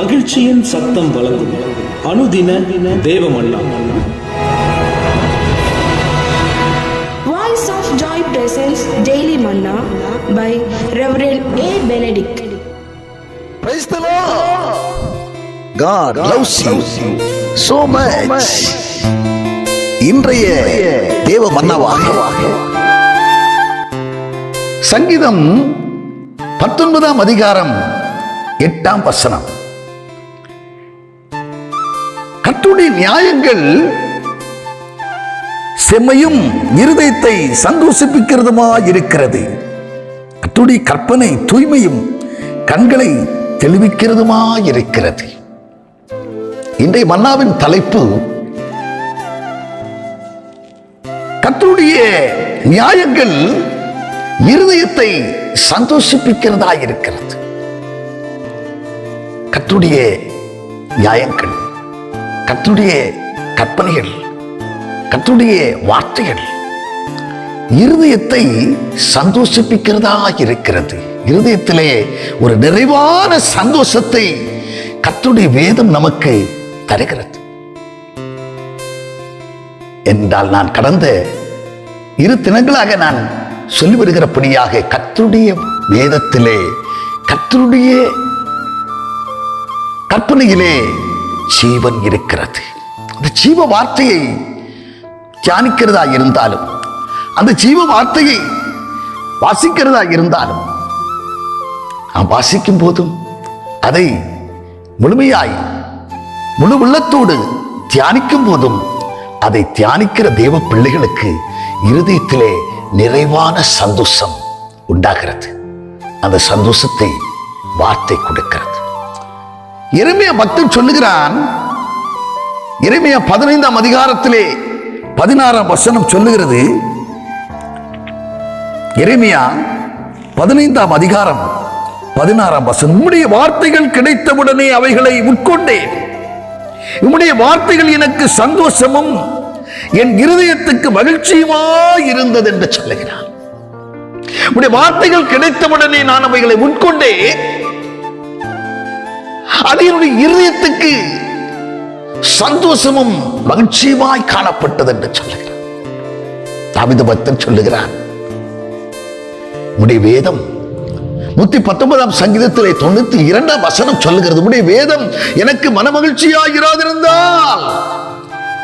மகிழ்ச்சியின் சத்தம் வழங்கும் அனுதின தேவமல்லா Voice of Joy presents Daily Manna by Reverend A. Benedict. Praise the Lord. God loves you so much. இன்றைய தேவ மன்னவாக சங்கீதம் பத்தொன்பதாம் அதிகாரம் எட்டாம் வசனம் அவருடைய நியாயங்கள் செம்மையும் இருதயத்தை சந்தோஷிப்பிக்கிறதுமா இருக்கிறது? கர்த்தருடைய கற்பனை தூய்மையும் கண்களை தெளிவிக்கிறதுமா இருக்கிறது? இன்றைய மன்னாவின் தலைப்பு கத்துடைய நியாயங்கள் இருதயத்தை சந்தோஷிப்பிக்கிறதா இருக்கிறது. கத்துடைய நியாயங்கள். கத்துடைய கற்பனைகள் கத்துடைய வார்த்தைகள் இருதயத்தை சந்தோஷிப்பிக்கிறதா இருக்கிறது. இருதயத்திலே ஒரு நிறைவான சந்தோஷத்தை கத்துடைய வேதம் நமக்கு தருகிறது. என்றால் நான் கடந்த இரு தினங்களாக நான் சொல்லி வருகிறபடியாக கத்துடைய வேதத்திலே கத்தருடைய கற்பனையிலே ஜீவன் இருக்கிறது. அந்த ஜீவ வார்த்தையை தியானிக்கிறதா இருந்தாலும் அந்த ஜீவ வார்த்தையை வாசிக்கிறதா இருந்தாலும் நாம் வாசிக்கும் போதும் அதை முழுமையாய் முழு உள்ளத்தோடு தியானிக்கும் போதும் அதை தியானிக்கிற தேவ பிள்ளைகளுக்கு இருதயத்திலே நிறைவான சந்தோஷம் உண்டாகிறது. அந்த சந்தோஷத்தை வார்த்தை கொடுக்கிறது. எருமையா பக்தன் சொல்லுகிறான். எருமையா பதினைந்தாம் அதிகாரத்திலே பதினாறாம் வசனம் சொல்லுகிறது. எருமையா பதினைந்தாம் அதிகாரம் பதினாறாம் வசனம். உம்முடைய வார்த்தைகள் கிடைத்தவுடனே அவைகளை உட்கொண்டேன். உம்முடைய வார்த்தைகள் எனக்கு சந்தோஷமும் என் இருதயத்துக்கு மகிழ்ச்சியுமா இருந்தது என்று சொல்லுகிறான். உடைய வார்த்தைகள் கிடைத்தவுடனே நான் அவைகளை உட்கொண்டே அது என்னுடைய இருதயத்துக்கு சந்தோஷமும் மகிழ்ச்சியுமாய் காணப்பட்டது என்று சொல்லுகிறான் தாவித பக்தன் சொல்லுகிறான் உடைய வேதம் நூத்தி பத்தொன்பதாம் சங்கீதத்திலே தொண்ணூத்தி இரண்டாம் வசனம் சொல்லுகிறது உடைய வேதம் எனக்கு மனமகிழ்ச்சியாகிறாதிருந்தால்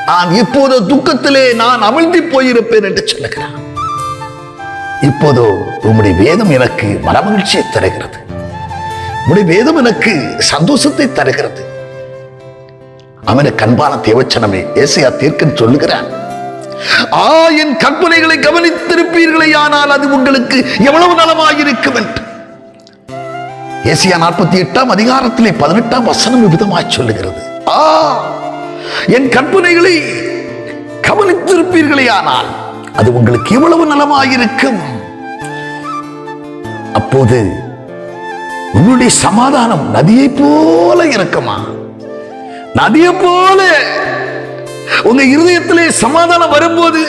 நான் இப்போது துக்கத்திலே நான் அமிழ்ந்து போயிருப்பேன் என்று சொல்லுகிறான் இப்போதோ உம்முடைய வேதம் எனக்கு மனமகிழ்ச்சியை தருகிறது. உம்முடைய வேதம் எனக்கு சந்தோஷத்தை தருகிறது. அவனுக்கு அன்பான தேவச்சனமே ஏசையா தீர்க்கன் சொல்லுகிறான். ஆ என் கற்பனைகளை கவனித்திருப்பீர்களே ஆனால் அது உங்களுக்கு எவ்வளவு நலமாயிருக்கும் என்று. ஏசியா நாற்பத்தி எட்டாம் அதிகாரத்திலே பதினெட்டாம் வசனம் விதமாய் சொல்லுகிறது. ஆ என் கற்பனைகளை கவனித்திருப்பீர்களே ஆனால் அது உங்களுக்கு எவ்வளவு நலமாயிருக்கும். அப்போது உங்களுடைய சமாதானம் நதியை போல இருக்குமா நதியை போல உங்க இருதயத்திலே சமாதானம் வரும்போது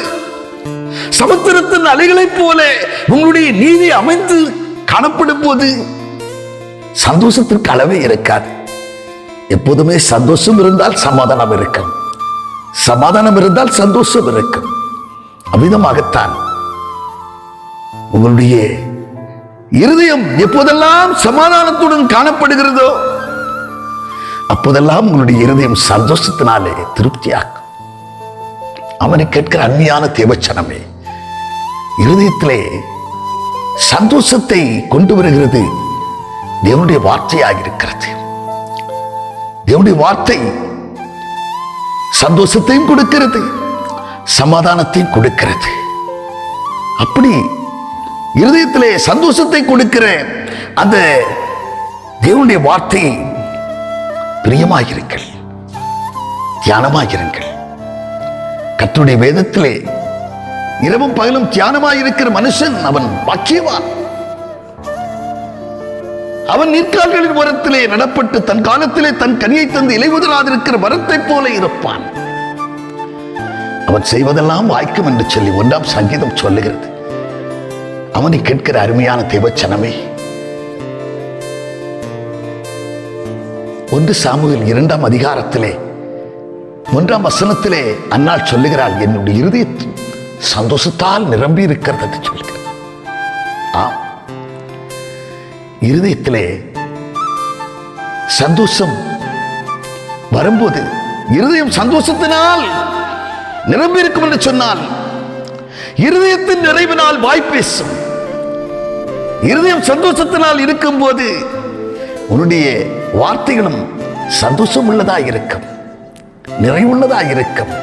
சமுத்திரத்தின் அலைகளைப் போல உங்களுடைய நீதி அமைந்து காணப்படும் போது சந்தோஷத்திற்கு அளவே இருக்காது. எப்போதுமே சந்தோஷம் இருந்தால் சமாதானம் இருக்கும். சமாதானம் இருந்தால் சந்தோஷம் இருக்கும். அவ்விதமாகத்தான் உங்களுடைய இருதயம் எப்போதெல்லாம் சமாதானத்துடன் காணப்படுகிறதோ அப்போதெல்லாம் உங்களுடைய இருதயம் சந்தோஷத்தினாலே திருப்தியாக்கும். அவனை கேட்கிற அந்நியான தேவச்சனமே இருதயத்திலே சந்தோஷத்தை கொண்டு வருகிறது. தேவனுடைய வார்த்தையாக இருக்கிறது. தேவனுடைய வார்த்தை சந்தோஷத்தையும் கொடுக்கிறது சமாதானத்தையும் கொடுக்கிறது. அப்படி இருதயத்திலே சந்தோஷத்தை கொடுக்கிற அந்த தேவனுடைய வார்த்தை. பிரியமாயிருங்கள். தியானமாயிருங்கள். கத்துடைய வேதத்திலே இரவும் பகலும் தியானமாயிருக்கிற மனுஷன் அவன் பாக்கியவான். அவன் நீர்க்கால்களின் வரத்திலே நடப்பட்டு தன் காலத்திலே தன் கனியை தந்து இலைவுதலாதிருக்கிற வரத்தைப் போல இருப்பான். அவன் செய்வதெல்லாம் வாய்க்கும் என்று சொல்லி ஒன்றாம் சங்கீதம் சொல்லுகிறது. அவனை கேட்கிற அருமையான தேவச்சனமே. ஒன்று சாமுவில் இரண்டாம் அதிகாரத்திலே ஒன்றாம் வசனத்திலே அன்னாள் சொல்லுகிறாள் என்னுடைய இறுதி சந்தோஷத்தால் நிரம்பி இருக்கிறது என்று சொல்கிறார் ஆம். இருதயத்திலே சந்தோஷம் வரும்போது இருதயம் சந்தோஷத்தினால் நிரம்பி இருக்கும் என்று சொன்னால் இருதயத்தின் நிறைவினால் வாய் பேசும். இருதயம் சந்தோஷத்தினால் இருக்கும்போது உன்னுடைய வார்த்தைகளும் சந்தோஷம் உள்ளதா இருக்கும் நிறைவுள்ளதா இருக்கும்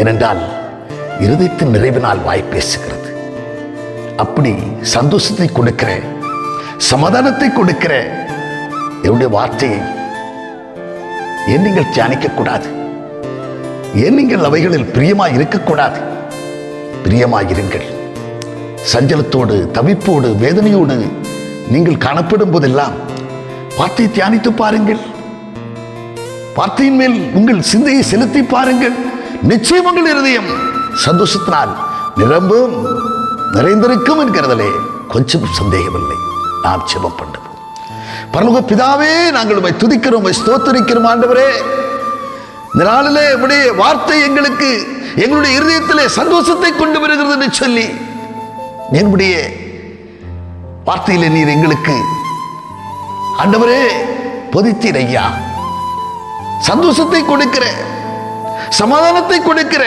ஏனென்றால் இருதயத்தின் நிறைவினால் வாய் பேசுகிறது. அப்படி சந்தோஷத்தை கொடுக்கிற சமாதானத்தை கொடுக்கிற என்னுடைய வார்த்தையை ஏன் நீங்கள் தியானிக்கக்கூடாது? ஏன் நீங்கள் அவைகளில் பிரியமாக இருக்கக்கூடாது? பிரியமாய் இருங்கள் சஞ்சலத்தோடு தவிப்போடு வேதனையோடு நீங்கள் காணப்படும் போதெல்லாம் வார்த்தையை தியானித்து பாருங்கள். வார்த்தையின் மேல் உங்கள் சிந்தையை செலுத்தி பாருங்கள். நிச்சயம் உங்கள் இருதயம் சந்தோஷத்தினால் நிரம்பும் நிறைந்திருக்கும் என்கிறதிலே கொஞ்சம் சந்தேகமில்லை. நாம் செபம் பண்ணுவோம். பரலோக பிதாவே நாங்கள் உம்மை துதிக்கிறோம் உண்மை ஸ்தோத்தரிக்கிறோம் ஆண்டவரே. இந்த நாளிலே உடைய வார்த்தை எங்களுக்கு எங்களுடைய இருதயத்திலே சந்தோஷத்தை கொண்டு வருகிறது என்று சொல்லி என்னுடைய வார்த்தையில் நீர் எங்களுக்கு ஆண்டவரே பொதித்தீர் ஐயா. சந்தோஷத்தை கொடுக்கிற சமாதானத்தை கொடுக்கிற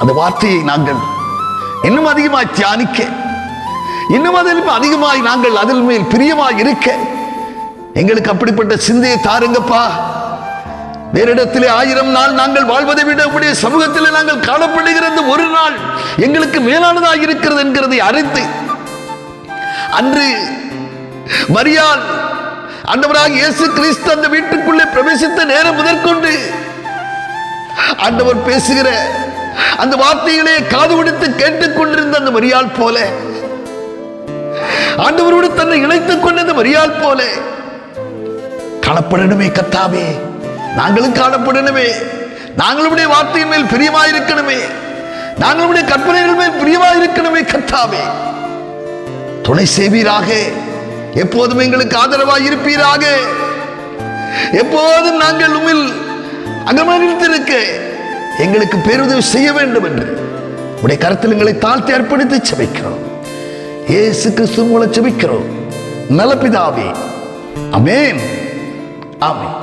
அந்த வார்த்தையை நாங்கள் இன்னும் அதிகமாய் தியானிக்க இன்னும் அதில் அதிகமாய் நாங்கள் அதில் மேல் பிரியமாய் இருக்க எங்களுக்கு அப்படிப்பட்ட சிந்தையை தாருங்கப்பா. வேறிடத்திலே ஆயிரம் நாள் நாங்கள் வாழ்வதை விட உடைய சமூகத்தில் நாங்கள் காணப்படுகிற ஒரு நாள். எங்களுக்கு மேலானதாக இருக்கிறது என்கிறதை அறிந்து அன்று மரியாள் அந்தவராக இயேசு கிறிஸ்து அந்த வீட்டுக்குள்ளே பிரவேசித்த நேரம் முதற்கொண்டு ஆண்டவர் பேசுகிற அந்த வார்த்தைகளே காது கொடுத்து கேட்டுக் கொண்டிருந்த அந்த மரியாள் போல ஆண்டவரோடு தன்னை இணைத்துக் கொண்ட அந்த மரியாள் போல காணப்படணுமே கத்தாவே நாங்களும் காணப்படணுமே நாங்களுடைய வார்த்தையின் மேல் பிரியமாயிருக்கணுமே நாங்களுடைய கற்பனைகளுமே மேல் பிரியமாயிருக்கணுமே கத்தாவே துணை செய்வீராக. எப்போதும் எங்களுக்கு ஆதரவாக இருப்பீராக. எப்போதும் நாங்கள் உமில் அகமகிழ்ந்திருக்க எங்களுக்கு பேருதவி செய்ய வேண்டும் என்று உடைய கருத்தில் எங்களை தாழ்த்தி அர்ப்பணித்து செபிக்கிறோம். இயேசு கிறிஸ்து மூலம் செபிக்கிறோம். நலப்பிதாவே அமேன் ஆமேன்.